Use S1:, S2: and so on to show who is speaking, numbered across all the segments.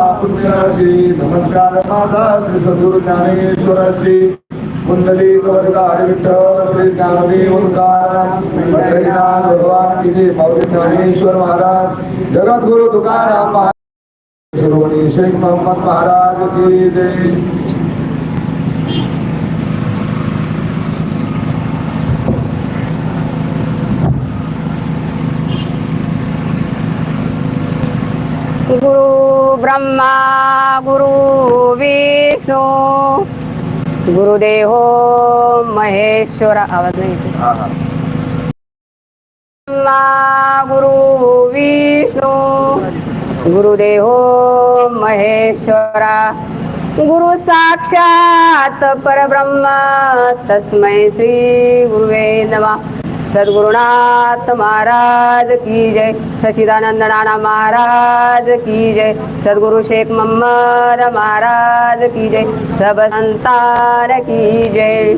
S1: पुण्यराशी नमस्कार माझा श्री सद्गुरु ज्ञानेश्वराची कुंडली कवरकार विठ्ठल श्री ज्ञानदेव तुकाराम भगवान की जय माऊली ज्ञानेश्वर महाराज। जगद्गुरु तुकाराम महाराज शिरोमणी शेख मोहम्मद महाराज की जय
S2: गुरु ब्रह्मा गुरु विष्णू। गुरुदेव महेश्वर आवाज नाही. ब्रह्मा गुरु विष्णू। गुरुदेव महेश्वरा। गुरु साक्षात परब्रह्म तस्मै श्री गुरुवे नमः। सद्गुरुनाथ महाराज की जय। सचिदानंद नाना महाराज की जय। सद्गुरु शेख मम्मद महाराज की जय। सब संतान की जय।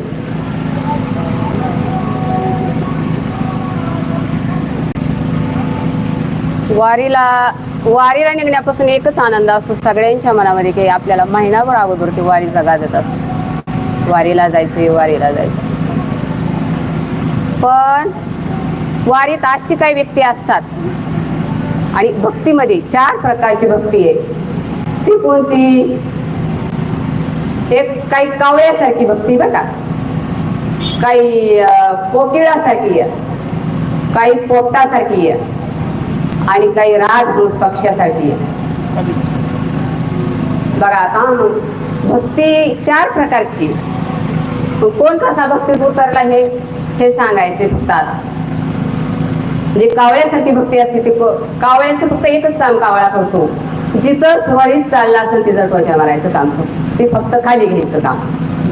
S2: वारीला वारीला निघण्यापासून एकच आनंद असतो सगळ्यांच्या मनामध्ये की आपल्याला महिनाभर अगोदर ते वारी जगा असते वारीला जायचंय वारीला जायचं. पण वारीत अशी काही व्यक्ती असतात. आणि भक्तीमध्ये चार प्रकारची भक्ती आहे. ती कोणती? एक काही कावळ्यासारखी भक्ती बघा काही अं, कोकिळासारखी आहे. काही पोपटासारखी आहे. आणि काही राजहंस पक्षासाठी बघा आता भक्ती चार प्रकारची. कोण कसा भक्तीत उतरला हे? हे सांगायचे फक्त आता म्हणजे कावळ्यासाठी भक्ती असते ते कावळ्याचं फक्त एकच काम कावळा करतो. जिथं सुरळीत चालला असेल तिथं ध्वजा मारायचं काम करतो. ते फक्त खाली घ्यायचं काम.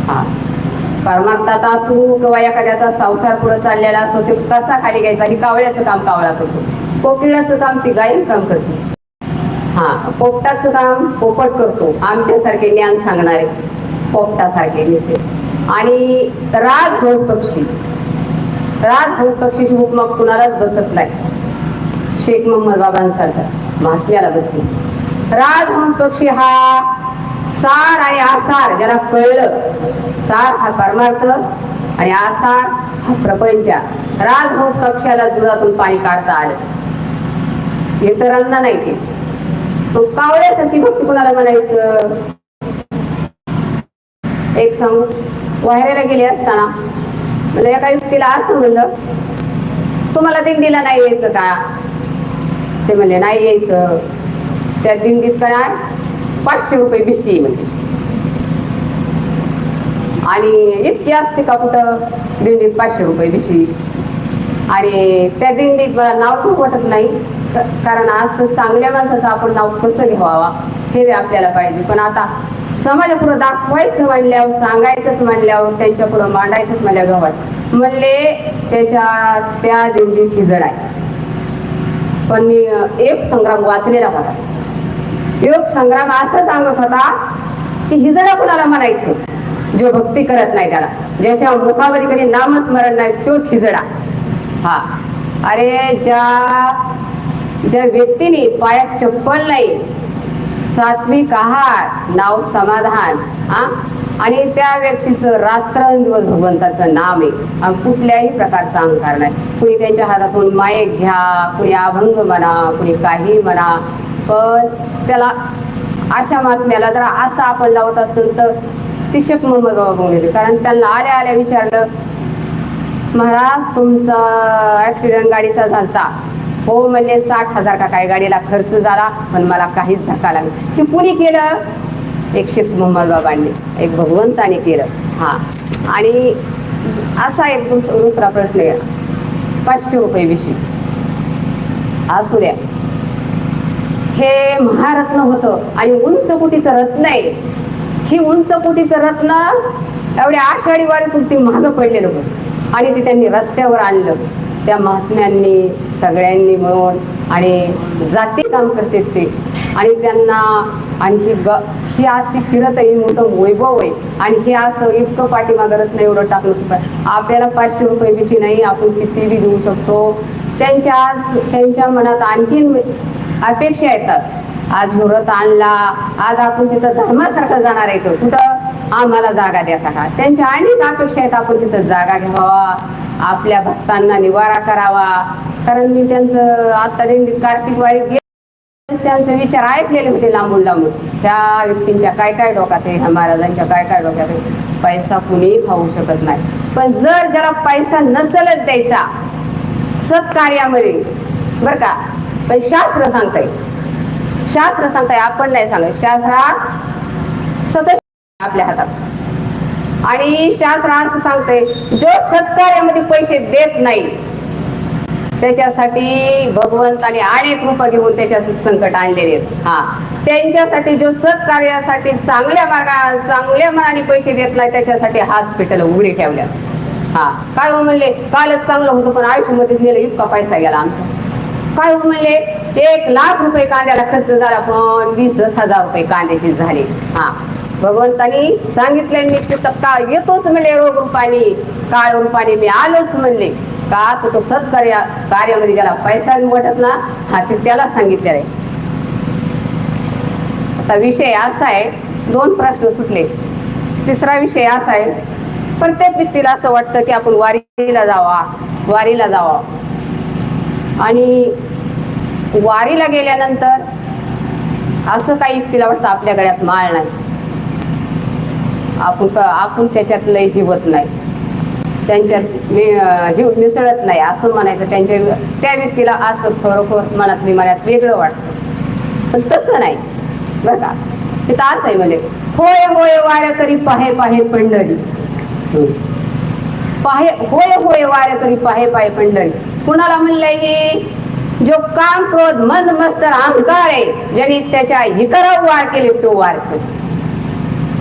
S2: हा. परमार्थाचा असू किंवा एखाद्याचा संसार पुढे चाललेला असो ते कसा खाली घ्यायचा? आणि कावळ्याचं काम कावळा करतो. कोकिळाचं काम ती गायन काम करते. हा पोपटाचं काम पोपट करतो. आमच्यासारखे ज्ञान सांगणारे पोपटासारखे नेते. आणि राजभोज पक्षी. राजहंस पक्षीची मग कुणालाच बसत नाही. शेख मोहम्मद बाबांसारखा. महात्म्याला बसली. राजहंस पक्षी हा सार आणि आसार ज्याला कळलं सार हा परमार्थ आणि आसार हा प्रपंच. राजहंस पक्षाला दुधातून पाणी काढता आलं. इतरांना नाही ते. तो कावळ्यासारखी भक्ती कोणाला म्हणायचं? एक सांगू? वाहेऱ्याला गेले असताना म्हणजे एका व्यक्तीला असं म्हणलं तुम्हाला दिंडीला नाही यायचं का? ते म्हणले नाही यायचं. त्या दिंडीत काय पाचशे रुपये बिशी म्हणजे आणि इतकी असते का कुठं? दिंडीत पाचशे रुपये बिशी आणि त्या दिंडीत मला नाव पण वाटत नाही. कारण आज चांगल्या माणसाचं आपण नाव कसं घ्यावा? हे आपल्याला पाहिजे. पण आता समाजापुढं दाखवायचं म्हणल्यावर सांगायचंच म्हणल्यावर त्यांच्या पुढं मांडायचंच म्हणल्या गव्हात. म्हणले त्याच्या त्या दिवशी हिजड आहे. पण मी एक संग्राम वाचलेला होता. योग संग्राम असं सांगत होता की हिजडा कुणाला म्हणायचं? जो भक्ती करत नाही त्याला. ज्याच्या मुखामध्ये कधी नामस्मरण नाही तोच हिजडा हा. अरे ज्या ज्या व्यक्तीने पायात चप्पल नाही सात्विक आहार नाव समाधान हा आणि त्या व्यक्तीचं रात्रंदिवस भगवंताचं नाम आहे आणि कुठल्याही प्रकारचा अहंकार नाही. कुणी त्यांच्या हातातून मायक घ्या कुणी अभंग म्हणा कुणी काही म्हणा पण त्याला अशा महात्म्याला जर असं आपण लावत असेल तर ती शेख बघून कारण त्यांना आल्या आल्या विचारलं महाराज तुमचा ऍक्सिडेंट गाडीचा झालता. हो म्हणले साठ हजार का काय गाडीला खर्च झाला पण मला काहीच धक्का लागला की कुणी केलं? एक शेख मोहम्मद बाबांनी एक भगवंताने केलं. हा. आणि असा एक दुस- दुसरा प्रश्न आहे पाचशे रुपये विषयी. असू द्या. हे महारत्न होतं आणि उंच कुटीचं रत्न आहे. ही उंच कुटीचं रत्न एवढ्या आषाढी वारीतून ती मागं पडलेलं होतं. आणि ते त्यांनी रस्त्यावर आणलं. त्या महात्म्यांनी सगळ्यांनी मिळून आणि जाती काम करते ते. आणि त्यांना आणि ग ही अशी फिरत आहे मोठं वैभव आहे. आणि हे असं इतकं पाठीमागं रत्न एवढं टाकलं सुद्धा. आपल्याला पाचशे रुपये भीती नाही आपण किती बी देऊ शकतो. त्यांच्या आज त्यांच्या मनात आणखीन अपेक्षा येतात. आज मुहूर्त आणला आज आपण तिथं धर्मासारखं जाणार आहे तो. कुठं आम्हाला जागा देता का त्यांच्या अनेक अपेक्षा आहेत आपण तिथं जागा घ्यावा. आपल्या भक्तांना निवारा करावा. कारण मी त्यांचं आता दिंडीत कार्तिक वारी गे त्यांचे विचार ऐकलेले होते लांबून लांबून. त्या व्यक्तींच्या काय काय डोक्यात आहे ह्या महाराजांच्या काय काय डोक्यात आहे पैसा कुणी खाऊ शकत नाही. पण जर जरा पैसा नसलच द्यायचा सत्कार्यामध्ये बर का? पण शास्त्र सांगताय. शास्त्र सांगताय आपण नाही सांगत. शास्त्र हा सतत आपल्या हातात. आणि शास्त्र असं सांगते जो सत्कार्यामध्ये पैसे देत नाही त्याच्यासाठी भगवंताने अनेक रूप घेऊन त्याच्यात संकट आणलेले आहेत. हा. त्यांच्यासाठी जो सत्कार्यासाठी चांगल्या मार्गा चांगल्या मनाने पैसे देत नाही त्याच्यासाठी हॉस्पिटल उघडी ठेवल्या हा. काय हो म्हणले? कालच चांगलं होतं पण आयुष्यामध्ये नेलं इतका पैसा गेला आमचा. काय हो म्हणले? एक लाख रुपये कांद्याला खर्च झाला पण वीस हजार रुपये कांद्याचे झाले. हा. भगवंतानी सांगितले मी तिथं का येतोच म्हणले रोग रूपाने काळ रूपाने मी आलोच म्हणले. का तर तो सत्कार्य कार्यामध्ये ज्याला पैसा निवडत ना हा ते त्याला सांगितले आहे. आता विषय असा आहे दोन प्रश्न सुटले. तिसरा विषय असा आहे प्रत्येक व्यक्तीला असं वाटतं की आपण वारीला जावा वारीला जावा. आणि वारीला गेल्यानंतर असं काही व्यक्तीला वाटतं आपल्या गळ्यात माळ नाही. आपण क- आपण त्याच्यात लय जीवत नाही. त्यांच्यात मी- अं, जीव मिसळत नाही असं म्हणायचं. त्यांच्या त्या व्यक्तीला असं खरोखर मनातली मनात वेगळं वाटतं. पण तसं नाही. बरं का तिथं असं आहे म्हणजे होय होय वाऱ्या करी पाहे पाहे पंढरी. पाहे होय होय वारे करी पाहे पाहे पंढरी. कुणाला म्हणलंय की जो काम क्रोध मंद मस्त अहंकार आहे ज्यांनी त्याच्या इतरावर वार केले तो वार करी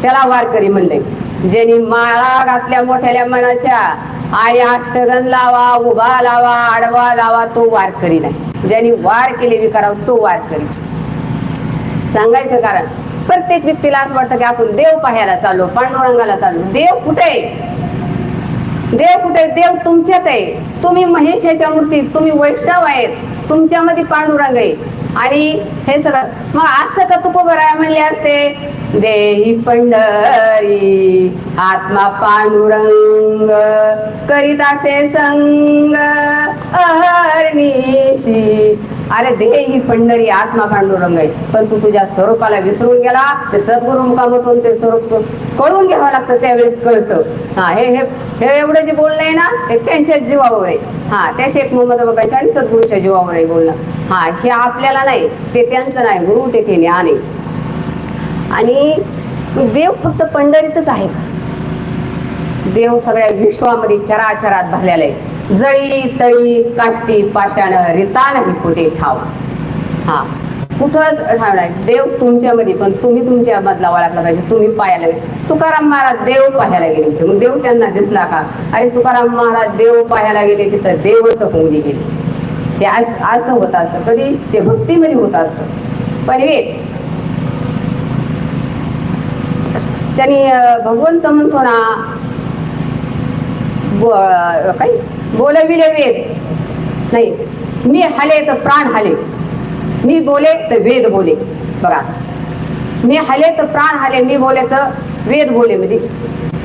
S2: त्याला वारकरी म्हणले. ज्यांनी माळा घातल्या मोठ्याल्या मनाच्या आणि अष्टगन लावा उभा लावा आडवा लावा तो वारकरी नाही. ज्यांनी वार केले विकाराव तो वारकरी. सांगायचं कारण प्रत्येक व्यक्तीला असं वाटतं की आपण देव पाहायला चाललो पांडुरंगाला चाललो. देव कुठे आहे? देव कुठे? देव तुमच्यात आहे. तुम्ही महेशाच्या मूर्तीत तुम्ही वैष्णव आहेत. तुमच्यामध्ये पांडुरंग आहे. आणि हे सगळं मग असं का तुको बराय म्हणले असते? देही पंढरी आत्मा पांडुरंग करीत असे संग अहर्निशी अरे देह ही पंढरी आत्मा पांडुरंग आहे. पण तू तुझ्या स्वरूपाला विसरून गेला ते सद्गुरु मुखामधून ते स्वरूप कळून घ्यावं लागतं त्यावेळेस कळतं. हा हे हे हे एवढं जे बोलणं आहे ना हे त्यांच्याच जीवावर आहे. हा त्या शेख मोहम्मद बाबाच्या आणि सद्गुरूच्या जीवावर आहे बोलणं. हा हे आपल्याला नाही ते त्यांचं नाही गुरु ते ज्ञान आहे. आणि देव फक्त पंढरीतच आहे. देव सगळ्या विश्वामध्ये चराचरात भरलेला आहे. जळी तळी काटती पाषाण रिता नाही कुठे ठाव हा. कुठं ठावणार देव तुमच्यामध्ये पण तुम्ही तुमच्या मधला ओळखला पाहिजे. तुम्ही पाहायला गेले. तुकाराम महाराज देव पाहायला गेले होते मग देव त्यांना दिसला का? अरे तुकाराम महाराज देव पाहायला गेले तिथं. देवच होऊन गेले. ते असं होत असतं. कधी? ते भक्तीमध्ये होत असतं. पण वेग त्यांनी भगवंत म्हणतो ना काही बोलविले वेद. नाही मी हले तर प्राण हले. मी बोले तर वेद बोले. बघा. मी हले तर प्राण हले मी बोले तर वेद बोले. म्हणजे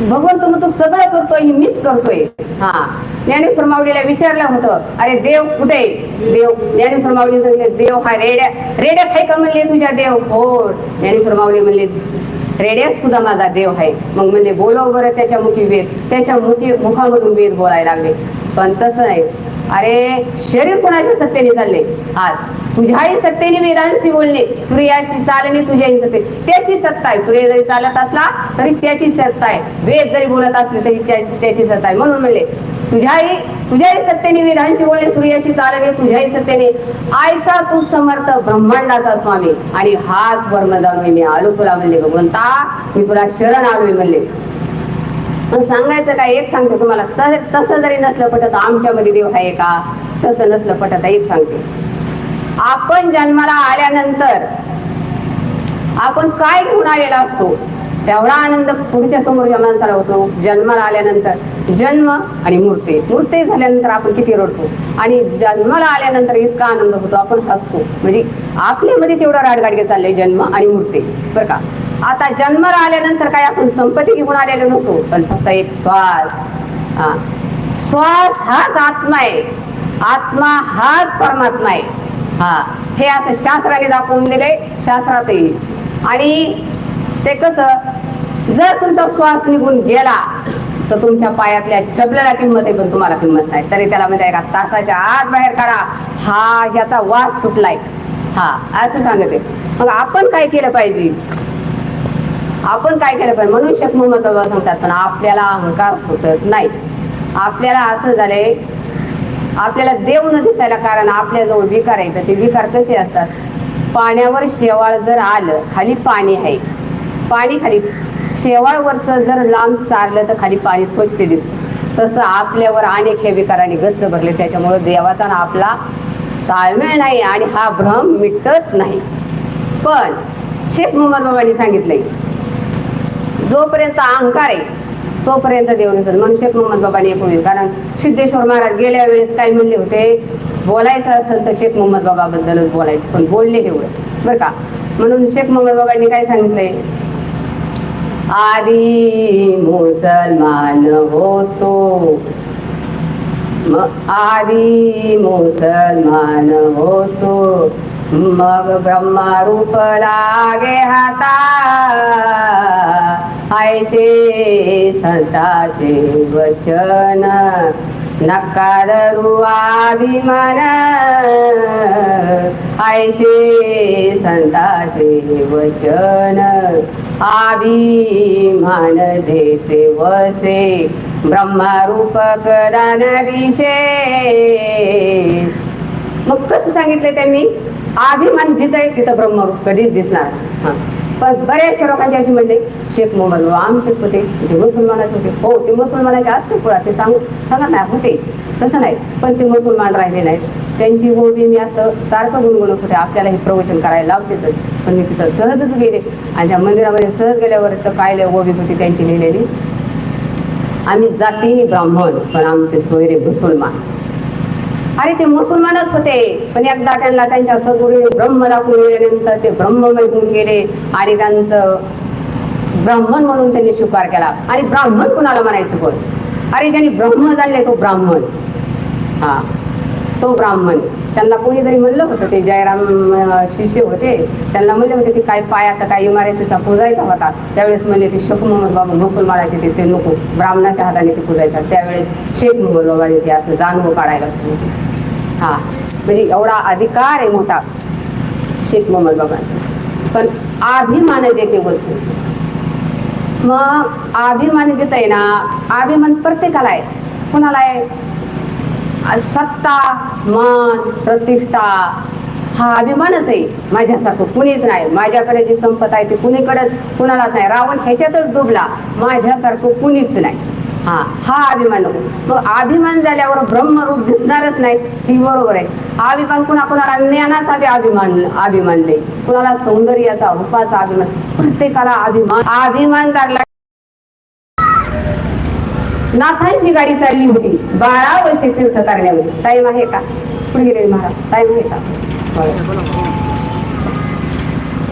S2: भगवंत म्हणतो सगळं करतोय हे मीच करतोय. हा. ज्ञानेश्वर माऊलीला विचारलं होतं अरे देव कुठे देव ज्ञानेश्वर माऊली म्हणले देव हा रेड्या रेड्यात आहे का म्हणले तुझ्या देव? हो. ज्ञानेश्वर माऊली म्हणले रेड्यात सुद्धा माझा देव आहे. मग म्हणजे बोलव बरं त्याच्या मुखी वेद. त्याच्या मुखी मुखामधून वेद बोलायला लागले. पण तसं नाही. अरे शरीर कोणाच्या सत्तेने चालले? आज. तुझ्याही सत्तेने वेदांशी बोलणे सूर्याशी चालणे तुझ्याही सत्ते. त्याची सत्ता आहे. सूर्य जरी चालत असला तरी त्याची सत्ता आहे. वेद जरी बोलत असले तरी त्याची सत्ता आहे. म्हणून म्हणले तुझ्याही तुझ्याही सत्तेने वेदांशी बोलले सूर्याशी चालणे तुझ्याही सत्तेने. आयसा तू समर्थ ब्रह्मांडाचा स्वामी. आणि हाच वर्ण जाणून मी आलो तुला म्हणले भगवंता मी तुला शरण आलोय म्हणले. पण सांगायचं काय एक सांगते तुम्हाला. तर तसं जरी नसलं पटत आमच्यामध्ये देव आहे का तसं नसलं पटत एक सांगते. आपण जन्माला आल्यानंतर आपण काय घेऊन आलेला असतो? तेवढा आनंद पुढच्या समोरच्या माणसाला होतो. जन्माला आल्यानंतर जन्म आणि मूर्ती. मूर्ती झाल्यानंतर आपण किती रडतो? आणि जन्माला आल्यानंतर इतका आनंद होतो आपण हसतो. म्हणजे आपल्यामध्ये तेवढा राडगाडगे चाललंय जन्म आणि मूर्ती. बरं का? आता जन्म आल्यानंतर काय आपण संपत्ती घेऊन आलेलो नव्हतो पण फक्त एक श्वास. हा. श्वास हाच आत्मा आहे. आत्मा हाच परमात्मा आहे. हा. हे असं शास्त्राने दाखवून दिले शास्त्रातही. आणि ते कसं जर तुमचा श्वास निघून गेला तर तुमच्या पायातल्या चपल्याला किंमत आहे पण तुम्हाला किंमत नाही. तरी त्याला म्हणजे एका तासाच्या आत बाहेर काढा. हा ह्याचा वास सुटलाय. हा असं सांगते. मग आपण काय केलं पाहिजे? आपण काय केलं पाहिजे? मनुष्य महत्त्व सांगतात पण आपल्याला अहंकार सुटत नाही. आपल्याला असं झालंय आपल्याला देव न दिसायला कारण आपल्याजवळ विकार आहे तर ते विकार कसे असतात? पाण्यावर शेवाळ जर आलं खाली पाणी आहे. पाणी खाली शेवाळवरचं जर लांब सारलं तर खाली पाणी स्वच्छ दिसतं. तसं आपल्यावर अनेक हे विकाराने गच्च भरले त्याच्यामुळे देवाचा आपला ताळमेळ नाही आणि हा भ्रम मिटत नाही. पण शेख मोहम्मद बाबांनी सांगितलंय जोपर्यंत अहंकार आहे तोपर्यंत देव नसत म्हणून शेख मोहम्मद बाबांनी एक होईल कारण सिद्धेश्वर महाराज गेल्या वेळेस काय म्हणले होते? बोलायचं असेल तर शेख मोहम्मद बाबाबद्दलच बोलायचं. पण बोलले एवढं बरं का? म्हणून शेख मोहम्मद बाबांनी काय सांगितलंय आधी मुसलमान होतो. मग आधी मुसलमान होतो. मग ब्रह्मरूप लागे हाता. ऐसे संताचे वचन नकारू अभिमान। ऐसे संताचे वचन अभिमान देते वसे। ब्रह्मारूप करान विशेष मग कसं सांगितलं त्यांनी? अभिमान जिथं आहे तिथं ब्रह्मरूप कधीच दिसणार. हा. पण बऱ्याचशा लोकांची अशी म्हणले शेख मोहम्मद बाबा होते ते मुसलमानाचे होते. हो ते मुसलमानाचे असते कुळात ते सांगू सांगा नाही होते. तसं नाही पण ते मुसलमान राहिले नाहीत. त्यांची हो, गोबी मी असं सारखं गुणगुणत होते आपल्याला हे प्रवचन करायला लावतेच. पण मी तिथं सहजच गेले. आणि त्या मंदिरामध्ये सहज गेल्यावर तर काय गोबी होती त्यांची लिहिलेली? आम्ही जातीने ब्राह्मण पण आमचे सोयरे मुसलमान. अरे ते मुसलमानच होते. पण एकदा त्यांना त्यांच्या सद्गुरू ब्रह्म दाखवून गेल्यानंतर ते ब्रह्ममय होऊन गेले आणि त्यांचं ब्राह्मण म्हणून त्यांनी स्वीकार केला. आणि ब्राह्मण कुणाला म्हणायचं पण अरे ज्यांनी ब्रह्म जाणले तो ब्राह्मण. हा. तो ब्राह्मण. त्यांना कोणीतरी म्हणलं होतं ते जयराम शिष्य होते. त्यांना म्हणले होते की काय पायाचा काय इमारतीचा पुजायचा होता. त्यावेळेस म्हणले ते शेख मोहम्मद बाबा मुसलमानाचे ते ते नको ब्राह्मणाच्या हाताने ते पुजायचा. त्यावेळेस शेख मोहम्मद बाबाने ते असं जाणवं काढायला सुरू हा. म्हणजे एवढा अधिकार आहे मोठा शेख मोहम्मद बाबांचा. पण अभिमान देते वस्तू मग अभिमान जिथं आहे ना अभिमान प्रत्येकाला आहे. कुणाला आहे? सत्ता मान प्रतिष्ठा हा अभिमानच आहे. माझ्यासारखं कुणीच नाही. माझ्याकडे जी संपत आहे ती कुणीकडेच कुणालाच नाही. रावण ह्याच्यातच डुबला. माझ्यासारखं कुणीच नाही. हा हा अभिमान नको. मग अभिमान झाल्यावर ब्रह्मरूप दिसणारच नाही. ही बरोबर आहे. अभिमान कुणा कुणाला ज्ञानाचा बी अभिमान अभिमान नाही. कुणाला सौंदर्याचा रूपाचा अभिमान. प्रत्येकाला अभिमान अभिमान लागला. नाथांची गाडी चालली होती. बारा वर्षे तीर्थ करण्यामध्ये टाईम आहे का? पुढे गेले महाराज. टाईम आहे का?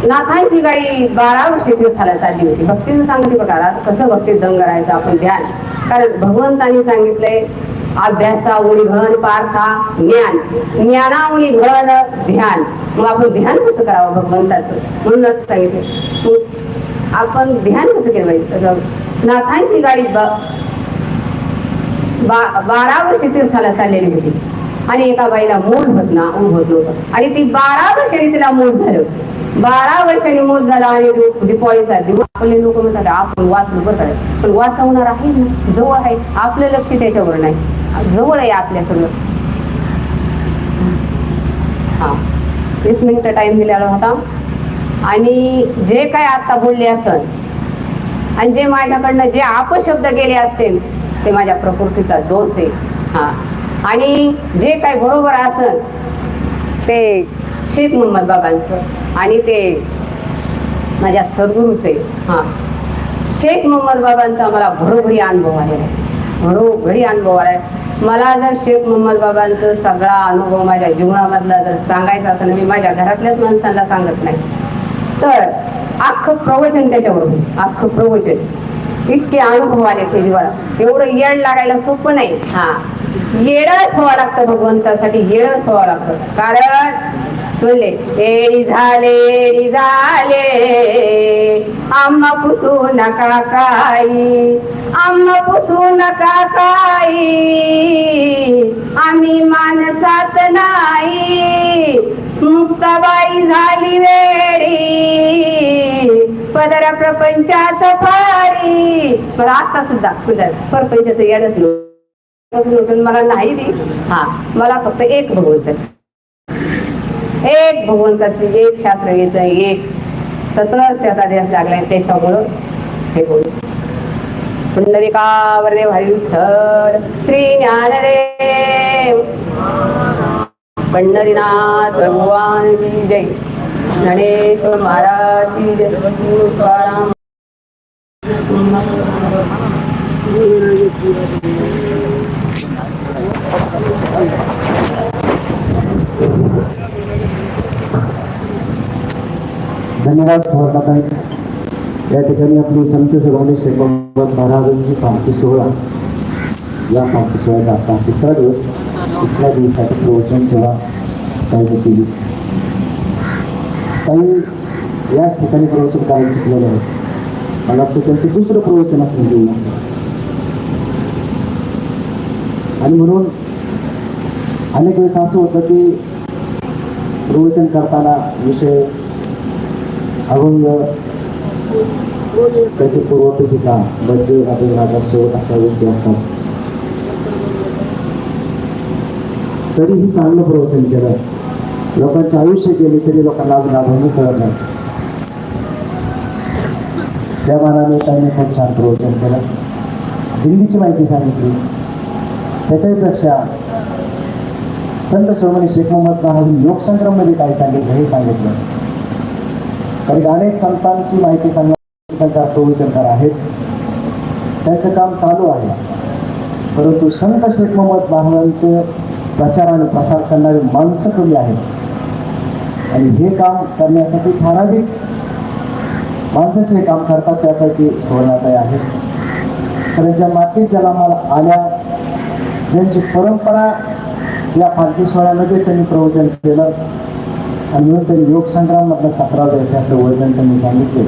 S2: नाथांची गाडी बारा वर्षे तीर्थाला चालली होती. भक्तीचं सांगते बघा कसं भक्तीत दंग करायचं आपण ध्यान. कारण भगवंतांनी सांगितलंय अभ्यासा उणी घन पार्था ज्ञान. ज्ञाना उणी घन ध्यान. मग आपण ध्यान कसं करावं भगवंताचं? म्हणूनच सांगितलं आपण ध्यान कसं केलं पाहिजे? नाथांची गाडी बा बारा वर्ष तीर्थाला चाललेली होती. आणि एका बाईला मूल होत ना होत नव्हतं. आणि ती बारा वर्षांनी तिला मूल झालं. बारा वर्षांनी मूल झाला आणि दि- दिपावळीचा दिवस आपले लोक म्हणतात आपण वाचलो करतात पण वाचवणार आहे ना? जवळ आहे. आपलं लक्ष त्याच्यावर नाही. जवळ आहे आपल्या सगळं. हा. वीस मिनिट टाइम दिलेला होता. आणि जे काय आता बोलले असन आणि जे माझ्याकडनं जे अपशब्द गेले असतील ते माझ्या प्रकृतीचा दोष आहे. हा. आणि जे काय बरोबर असेल ते शेख मोहम्मद बाबांचं. आणि ते माझ्या सद्गुरूचे हा. शेख मोहम्मद बाबांचा मला घरोघरी अनुभव आलेला आहे. घरोघरी अनुभव आला आहे मला जर शेख मोहम्मद बाबांचा सगळा अनुभव माझ्या जीवनामधला जर सांगायचा असेल मी माझ्या घरातल्याच माणसांना सांगत नाही. तर अख्खं प्रवचन त्याच्यावर अख्खं प्रवचन. इतके अनुभव आले ते जीवाला. एवढं येड लागायला सोपं नाही. हा. येडच व्हावं लागतं भगवंतासाठी येडच व्हावं लागतं. कारण म्हणले एडी झाले एडी झाले आम्हा पुसू नका काही आम्हा पुसू नका काही. आम्ही माणसात नाही. मुक्ताबाई झाली वेडी. पदरा प्रपंचाच फारी पण आता सुद्धा तुझ्या परपंचाच येडच नव्हतं मला नाही बी. हा मला फक्त एक भगवंत एक भगवंत एक शास्त्र घ्यायचं एक सतत त्याचा देश लागलाय त्याच्यामुळं हे बोल. पुंडलिकावर देव हरी विठ्ठल श्री ज्ञानदेव. पंढरीनाथ भगवान की जय. गणेश महाराज की जय. तुकाराम
S3: धन्यवाद सुवर्णाताई या ठिकाणी आपली संत शिरोमणी शेखर महाराजांची पालखी सोहळा. या पालखी सोहळ्याचा आता तिसरा दिवस. तिसऱ्या दिवसाची प्रवचन सेवा त्यांनी केली. काही याच ठिकाणी प्रवचन करायला शिकलेले आहेत मला वाटतं त्यांचं दुसरं प्रवचन असेल जीवनात आणि म्हणून अनेक वेळेस असं होतं की प्रवचन करताना विषय अभंग त्याची पूर्वपीठिका बद्दे अभिराजा सोबत अशा गोष्टी असतात तरीही चांगलं प्रवचन केलं लोकांचे आयुष्य गेले तरी लोकांना अजून अभंग कळत नाही त्या मानाने त्यांनी खूप छान प्रवचन केलं. दिल्लीची माहिती सांगितली. त्याच्यापेक्षा संत श्रोमणी शेख मोहम्मद महाजन लोकसंग्राममध्ये काय सांगितलं हे सांगितलं. कारण अनेक संतांची माहिती सांगण्याचा प्रवचनकार आहेत त्यांचं काम चालू आहे. परंतु संत शेख मोहम्मद महाराजांचे प्रचार आणि प्रसार करणारी माणसं कमी आहेत. आणि हे काम करण्यासाठी ठराविक माणसाचे हे काम करतात त्यापैकी सुवर्णाताई आहे. तर ज्या मातीत जन्माला आल्या ज्यांची परंपरा या पालखी सोहळ्यामध्ये त्यांनी प्रवचन केलं. आणि म्हणून त्यांनी योग सतराव्या मधलं त्याचं वर्णन त्यांनी सांगितले.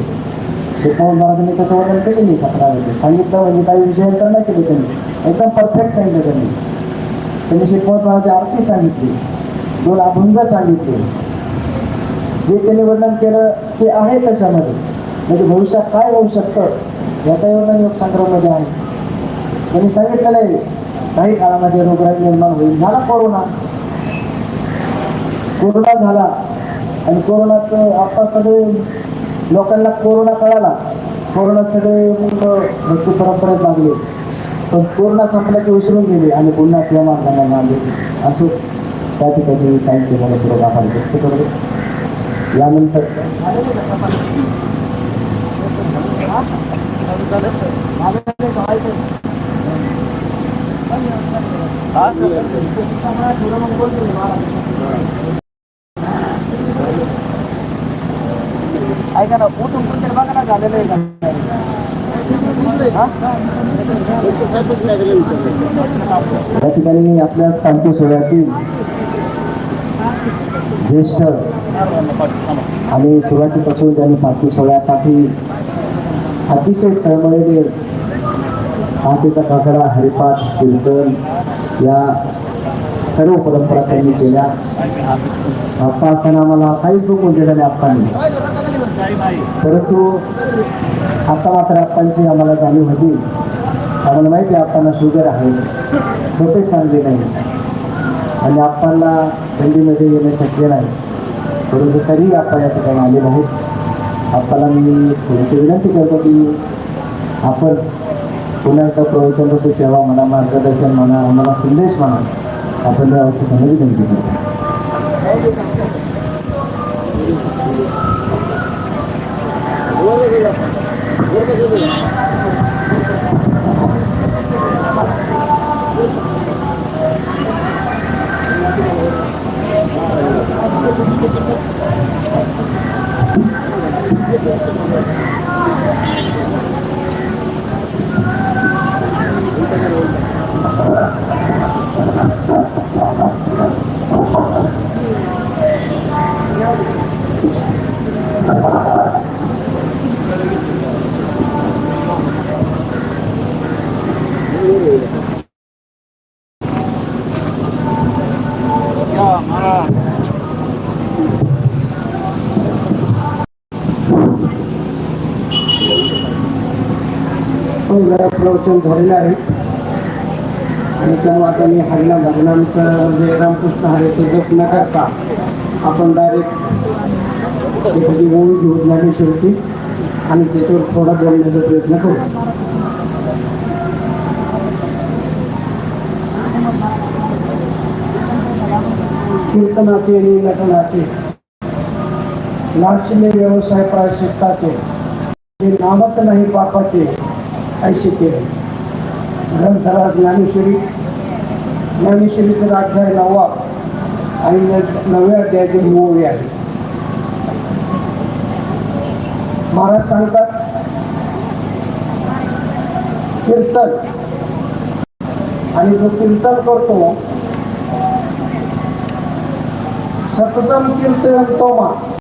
S3: शेखावत महाराजांनी त्याचं वर्णन केले नाही सतराव्याचे सांगितलं म्हणजे काही विषय तर नाही केले त्यांनी. एकदम परफेक्ट सांगितलं त्यांनी. त्यांनी शेखावत महाराज आरती सांगितली. दोन अभंग सांगितले. जे त्यांनी वर्णन केलं ते आहे त्याच्यामध्ये. म्हणजे भविष्यात काय होऊ शकतं? याचा योगदान योग संग्राममध्ये आहे. त्यांनी सांगितलेलं आहे काही काळामध्ये रोगराई निर्माण होईल. झाला कोरोना. कोरोना झाला. आणि कोरोनात आपण सगळे लोकांना कोरोना कळाला. कोरोना सगळे मग मृत्यू परंपरेत लागले. पण कोरोना संपल्याचे विसरून गेले आणि पुन्हा त्या मार्गाने मानले असो त्या ठिकाणी काही मला पुढे आपण व्यक्त करतो यानंतर ऐका ना उठून कुठे बघा ना झालेलं आहे का या ठिकाणी आपल्या सांगतो सोहळ्यातील ज्येष्ठ आणि सुरुवातीपासून त्यांनी पालखी सोहळ्यासाठी अतिशय तळमळलेले पहाटेचा काकडा हरिपाठ कीर्तन या सर्व परंपरा त्यांनी केल्या. आप्पा असताना आम्हाला काहीच बघून दिलं नाही आप्पांनी. परंतु आता मात्र आप्पांची आम्हाला जाणीव होती. आम्हाला माहिती आप्पांना शुगर आहे. झोपे चांगली नाही. आणि आप्पांना थंडीमध्ये येणं शक्य नाही. परंतु तरी आपण या ठिकाणी आले आहोत apalan kebetulan kita pergi apa punya kita perwujudan untuk sewa mana mana dasar mana mana sendiri mana apa yang harus kita gitu? lakukan.
S4: Thank
S5: you. प्रवचन झालेलं आहे. आणि तेव्हा आता मी हरिनाम भजनांचं म्हणजे रामकृष्ण हरेचं जप न करता आपण डायरेक्ट एखादी ओळी घेऊन ज्ञानेश्वरची आणि त्याच्यावर थोडा बोलण्याचा प्रयत्न करू. कीर्तनाचे आणि नटनाचे. नाचले व्यवसाय प्रायश्चित्ताचे. हे नामत नाही पापाचे ऐसे केले ग्रंथरा ज्ञानेश्वरी. ज्ञानेश्वरीचा अध्याय नववा. आणि नवव्या अध्यायाचे मूळ आहे. महाराज सांगतात कीर्तन. आणि जो कीर्तन करतो सततम कीर्तन तोमा